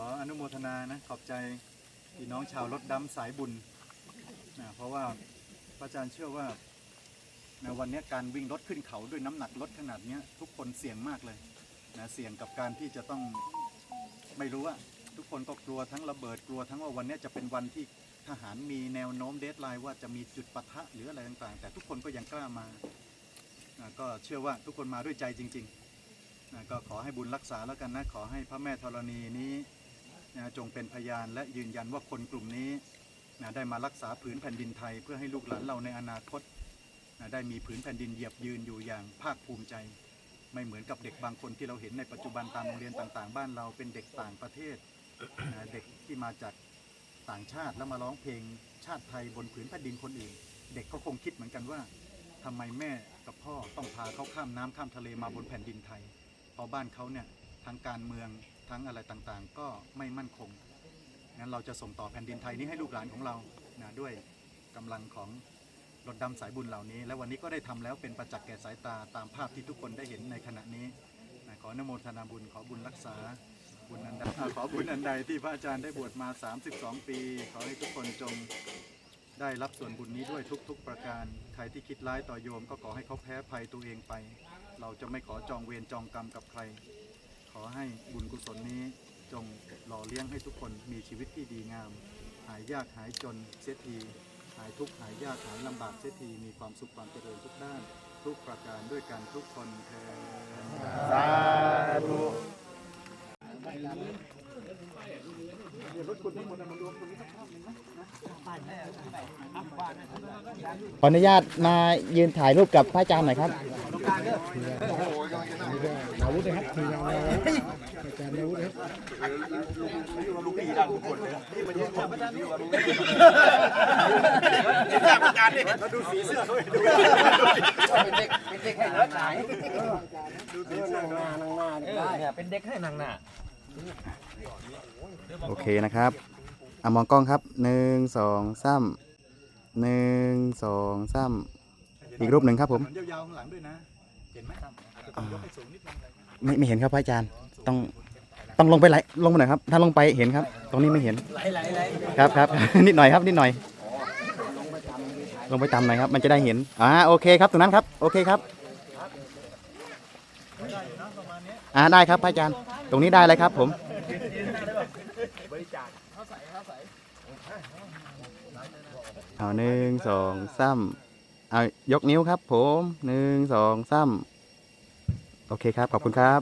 ขออนุโมทนานะขอบใจพี่น้องชาวรถดำสายบุญนะเพราะว่าพระอาจารย์เชื่อว่าในวันนี้การวิ่งรถขึ้นเขาด้วยน้ำหนักรถขนาดนี้ทุกคนเสี่ยงมากเลยนะเสี่ยงกับการที่จะต้องไม่รู้ว่าทุกคนก็กลัวทั้งระเบิดกลัวทั้งว่าวันนี้จะเป็นวันที่ทหารมีแนวโน้มเดทไลน์ว่าจะมีจุดปะทะหรืออะไรต่างๆ แต่ทุกคนก็ยังกล้ามานะก็เชื่อว่าทุกคนมาด้วยใจจริงๆนะก็ขอให้บุญรักษาแล้วกันนะขอให้พระแม่ธรณีนี้ นะจงเป็นพยานและยืนยันว่าคนกลุ่มนี้นะได้มารักษาผืนแผ่นดินไทย เพื่อให้ลูกหลานเราในอนาคตนะได้มีผืนแผ่นดินเหยียบยืนอยู่อย่างภาคภูมิใจ ไม่เหมือนกับเด็กบางคนที่เราเห็นในปัจจุบันตามโรงเรียนต่างๆ บ้านเราเป็นเด็กต่างประเทศนะเด็กที่มาจากต่างชาติแล้วมาร้องเพลงชาติไทยบนผืนแผ่นดินคนอื่น เด็กก็คงคิดเหมือนกันว่าทำไมแม่กับพ่อต้องพาเขาข้ามน้ำข้ามทะเลมาบนแผ่นดินไทย เพราะบ้านเขาเนี่ยทั้งการเมือง ทั้งอะไรต่างๆ ก็ไม่มั่นคงงั้นเราจะส่งต่อแผ่นดินไทยนี้ให้ลูกหลานของเรานะด้วยกำลังของรถดำสายบุญเหล่านี้ และวันนี้ก็ได้ทำแล้วเป็นประจักษ์แก่สายตาตามภาพที่ทุกคนได้เห็นในขณะนี้นะขอนโมทนาบุญขอบุญรักษาบุญอันใดขอบุญอันใดที่พระอาจารย์ได้บวชมา 32 ปี ขอให้ทุกคนจงได้รับส่วนบุญนี้ด้วยทุก ๆ ประการ ใครที่คิดร้ายต่อโยมก็ขอให้เขาแพ้ภัยตัวเองไป เราจะไม่ขอจองเวรจองกรรมกับใคร อให้บุญกุศลนี้จงหล่อเลี้ยงให้ทุกคนมีชีวิตที่ดีงาม หายยากหายจนเสียทีหายทุกข์หายยากหายลำบากเสียทีมีความสุขความเจริญทุกด้าน ทุกประการด้วยกันทุกคนเธอสาธุ ขออนุญาตมายืนถ่ายรูปกับพระอาจารย์หน่อยครับอาวุธนะครับทีมงานอาจารย์อาวุธนะครับดูสีเสื้อด้วยดูเป็นเด็กเป็นเด็กให้นังหนาดูสีเสื้อด้วยได้เป็นเด็กให้นังหนา โอเคนะครับเอามองกล้องครับหนึ่งสองสามหนึ่งสองสามอีกรูปหนึ่งครับผมยาวๆข้างหลังด้วยนะเห็นไหมครับจะต้องยกให้สูงนิดนึงไม่ไม่เห็นครับพระอาจารย์ต้องต้องลงไปไหลลงไปหน่อยครับ ถ้าลงไปเห็นครับ ตรงนี้ไม่เห็นไหลไครับครับ นิดหน่อยครับนิดหน่อย ลงไปต่ำหน่อยครับ มันจะได้เห็นอ่าโอเคครับตรงนั้นครับ โอเคครับ อ่าได้ครับพระอาจารย์ ตรงนี้ได้เลยครับ ผมเอาหนึ่งสองซ้ำเอายกนิ้วครับ ผมหนึ่งสองซ้ำโอเคครับ ขอบคุณครับ